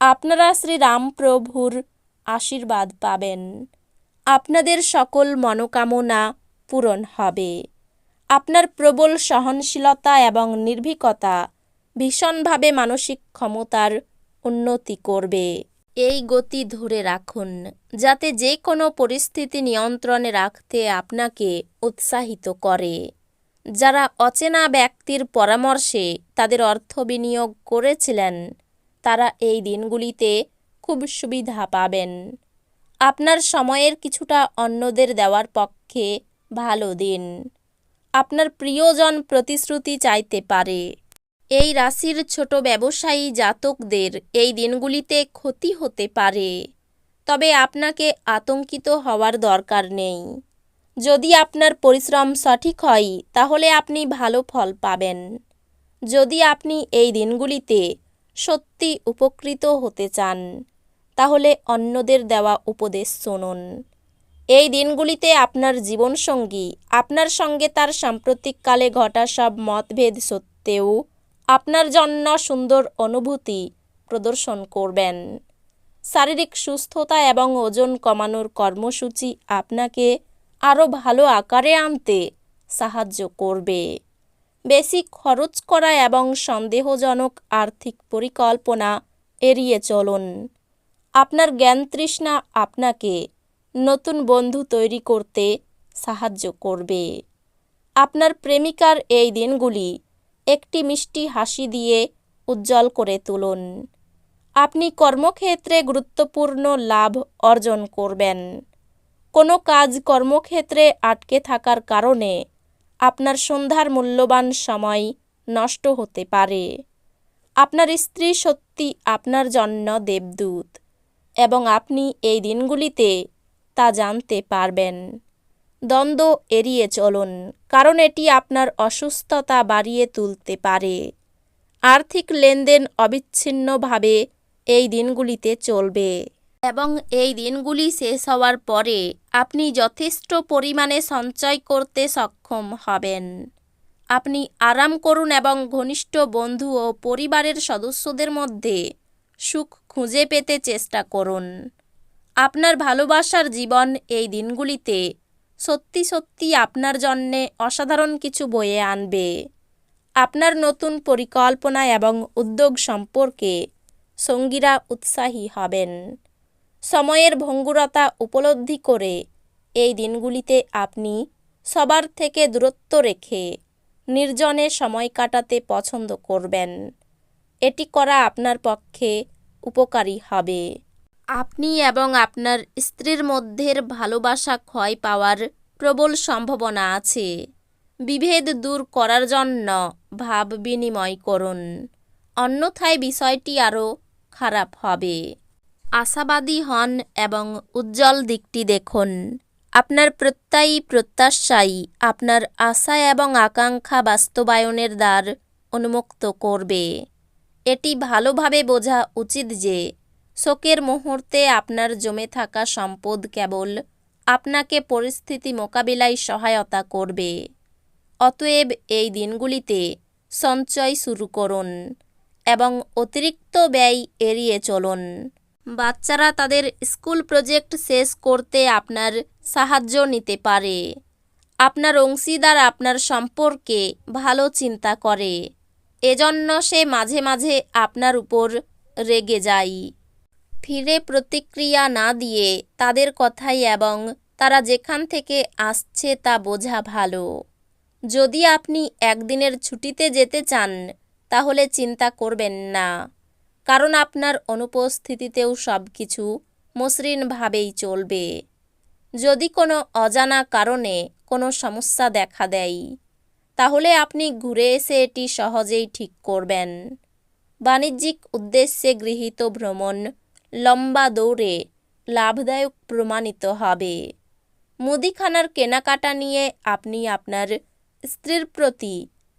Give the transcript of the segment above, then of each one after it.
আপনারা শ্রীরামপ্রভুর আশীর্বাদ পাবেন। আপনাদের সকল মনোকামনা পূরণ হবে। আপনার প্রবল সহনশীলতা এবং নির্ভীকতা ভীষণভাবে মানসিক ক্ষমতার উন্নতি করবে। এই গতি ধরে রাখুন, যাতে যে কোনো পরিস্থিতি নিয়ন্ত্রণে রাখতে আপনাকে উৎসাহিত করে। যারা অচেনা ব্যক্তির পরামর্শে তাদের অর্থ বিনিয়োগ করেছিলেন তারা এই দিনগুলিতে খুব সুবিধা পাবেন। আপনার সময়ের কিছুটা অন্যদের দেওয়ার পক্ষে ভালো দিন। আপনার প্রিয়জন প্রতিশ্রুতি চাইতে পারে। এই রাশির ছোট ব্যবসায়ী জাতকদের এই দিনগুলিতে ক্ষতি হতে পারে। তবে আপনাকে আতঙ্কিত হওয়ার দরকার নেই। যদি আপনার পরিশ্রম সঠিক হয়, তাহলে আপনি ভালো ফল পাবেন। যদি আপনি এই দিনগুলিতে সত্যি উপকৃত হতে চান, তাহলে অন্যদের দেওয়া উপদেশ শুনুন। এই দিনগুলিতে আপনার জীবনসঙ্গী, আপনার সঙ্গে তার সাম্প্রতিককালে ঘটা সব মতভেদ সত্ত্বেও আপনার জন্য সুন্দর অনুভূতি প্রদর্শন করবেন। শারীরিক সুস্থতা এবং ওজন কমানোর কর্মসূচি আপনাকে আরও ভালো আকারে আনতে সাহায্য করবে। বেশি খরচ করা এবং সন্দেহজনক আর্থিক পরিকল্পনা এড়িয়ে চলুন। আপনার জ্ঞান তৃষ্ণা আপনাকে নতুন বন্ধু তৈরি করতে সাহায্য করবে। আপনার প্রেমিকার এই দিনগুলি একটি মিষ্টি হাসি দিয়ে উজ্জ্বল করে তুলুন। আপনি কর্মক্ষেত্রে গুরুত্বপূর্ণ লাভ অর্জন করবেন। কোনো কাজ কর্মক্ষেত্রে আটকে থাকার কারণে আপনার সন্ধ্যার মূল্যবান সময় নষ্ট হতে পারে। আপনার স্ত্রী সত্যি আপনার জন্য দেবদূত এবং আপনি এই দিনগুলিতে তা জানতে পারবেন। দ্বন্দ্ব এড়িয়ে চলুন, কারণ এটি আপনার অসুস্থতা বাড়িয়ে তুলতে পারে। আর্থিক লেনদেন অবিচ্ছিন্নভাবে এই দিনগুলিতে চলবে। এবং এই দিনগুলি শেষ হওয়ার পরে আপনি যথেষ্ট পরিমাণে সঞ্চয় করতে সক্ষম হবেন। আপনি আরাম করুন এবং ঘনিষ্ঠ বন্ধু ও পরিবারের সদস্যদের মধ্যে সুখ খুঁজে পেতে চেষ্টা করুন। আপনার ভালোবাসার জীবন এই দিনগুলিতে সত্যি সত্যি আপনার জন্যে অসাধারণ কিছু বয়ে আনবে। আপনার নতুন পরিকল্পনা এবং উদ্যোগ সম্পর্কে সঙ্গীরা উৎসাহী হবেন। সময়ের ভঙ্গুরতা উপলব্ধি করে এই দিনগুলিতে আপনি সবার থেকে দূরত্ব রেখে নির্জনে সময় কাটাতে পছন্দ করবেন। এটি করা আপনার পক্ষে উপকারী হবে। আপনি এবং আপনার স্ত্রীর মধ্যের ভালোবাসা ক্ষয় পাওয়ার প্রবল সম্ভাবনা আছে। বিভেদ দূর করার জন্য ভাব বিনিময় করুন। অন্যথায় বিষয়টি আরও খারাপ হবে। আশাবাদী হন এবং উজ্জ্বল দিকটি দেখুন। আপনার প্রত্যয়ী প্রত্যাশাই আপনার আশা এবং আকাঙ্ক্ষা বাস্তবায়নের দ্বার উন্মুক্ত করবে। এটি ভালোভাবে বোঝা উচিত যে শোকের মুহূর্তে আপনার জমে থাকা সম্পদ কেবল আপনাকে পরিস্থিতি মোকাবিলায় সহায়তা করবে। অতএব এই দিনগুলিতে সঞ্চয় শুরু করুন এবং অতিরিক্ত ব্যয় এড়িয়ে চলুন। বাচ্চারা তাদের স্কুল প্রজেক্ট শেষ করতে আপনার সাহায্য নিতে পারে। আপনার অংশীদার আপনার সম্পর্কে ভালো চিন্তা করে। এজন্য সে মাঝে মাঝে আপনার উপর রেগে যায়। ফিরে প্রতিক্রিয়া না দিয়ে তাদের কথাই এবং তারা যেখান থেকে আসছে তা বোঝা ভালো। যদি আপনি একদিনের ছুটিতে যেতে চান, তাহলে চিন্তা করবেন না। কারণ আপনার অনুপস্থিতিতেও সব কিছু মসৃণভাবেই চলবে। যদি কোনো অজানা কারণে কোনো সমস্যা দেখা দেয়, তাহলে আপনি ঘুরে এসে এটি সহজেই ঠিক করবেন। বাণিজ্যিক উদ্দেশ্যে গৃহীত ভ্রমণ লম্বা দৌড়ে লাভদায়ক প্রমাণিত হবে। মুদিখানার কেনাকাটা নিয়ে আপনি আপনার স্ত্রীর প্রতি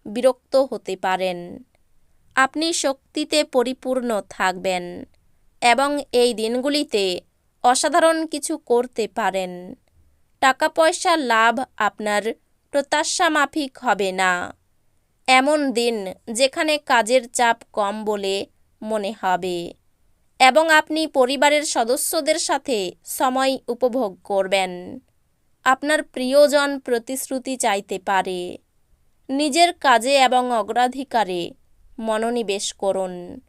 বিরক্ত হতে পারেন। আপনি শক্তিতে পরিপূর্ণ থাকবেন এবং এই দিনগুলিতে অসাধারণ কিছু করতে পারেন। টাকা পয়সা লাভ আপনার প্রত্যাশা মাফিক হবে না। এমন দিন যেখানে কাজের চাপ কম বলে মনে হবে এবং আপনি পরিবারের সদস্যদের সাথে সময় উপভোগ করবেন। আপনার প্রিয়জন প্রতিশ্রুতি চাইতে পারে। নিজের কাজে এবং অগ্রাধিকারে মনোনিবেশ করুন।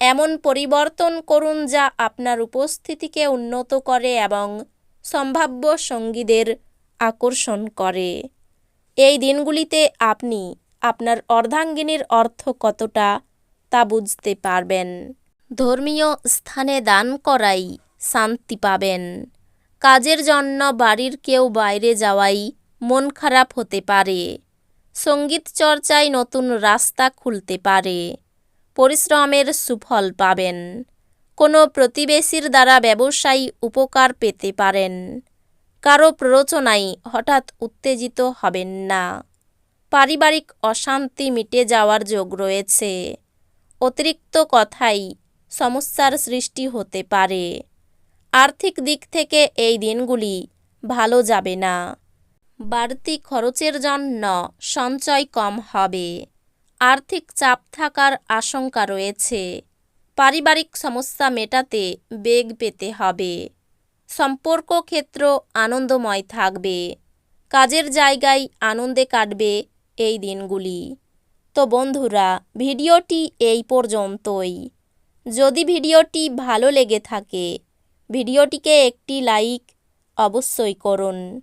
এমন পরিবর্তন করুন যা আপনার উপস্থিতিকে উন্নত করে এবং সম্ভাব্য সঙ্গীদের আকর্ষণ করে। এই দিনগুলিতে আপনি আপনার অর্ধাঙ্গিনীর অর্থ কতটা তা বুঝতে পারবেন। ধর্মীয় স্থানে দান করাই শান্তি পাবেন। কাজের জন্য বাড়ির কেউ বাইরে যাওয়াই মন খারাপ হতে পারে। সংগীত চর্চায় নতুন রাস্তা খুলতে পারে। পরিশ্রমের সুফল পাবেন। কোনো প্রতিবেশীর দ্বারা ব্যবসায়ী উপকার পেতে পারেন। কারও প্ররোচনায় হঠাৎ উত্তেজিত হবেন না। পারিবারিক অশান্তি মিটে যাওয়ার যোগ রয়েছে। অতিরিক্ত কথাই সমস্যার সৃষ্টি হতে পারে। আর্থিক দিক থেকে এই দিনগুলি ভালো যাবে না। বাড়তি খরচের জন্য সঞ্চয় কম হবে। আর্থিক চাপ থাকার আশঙ্কা রয়েছে। পারিবারিক সমস্যা মেটাতে বেগ পেতে হবে। সম্পর্ক ক্ষেত্র আনন্দময় থাকবে। কাজের জায়গায় আনন্দে কাটবে এই দিনগুলি। তো বন্ধুরা, ভিডিওটি এই পর্যন্তই। যদি ভিডিওটি ভালো লেগে থাকে, ভিডিওটিকে একটি লাইক অবশ্যই করুন।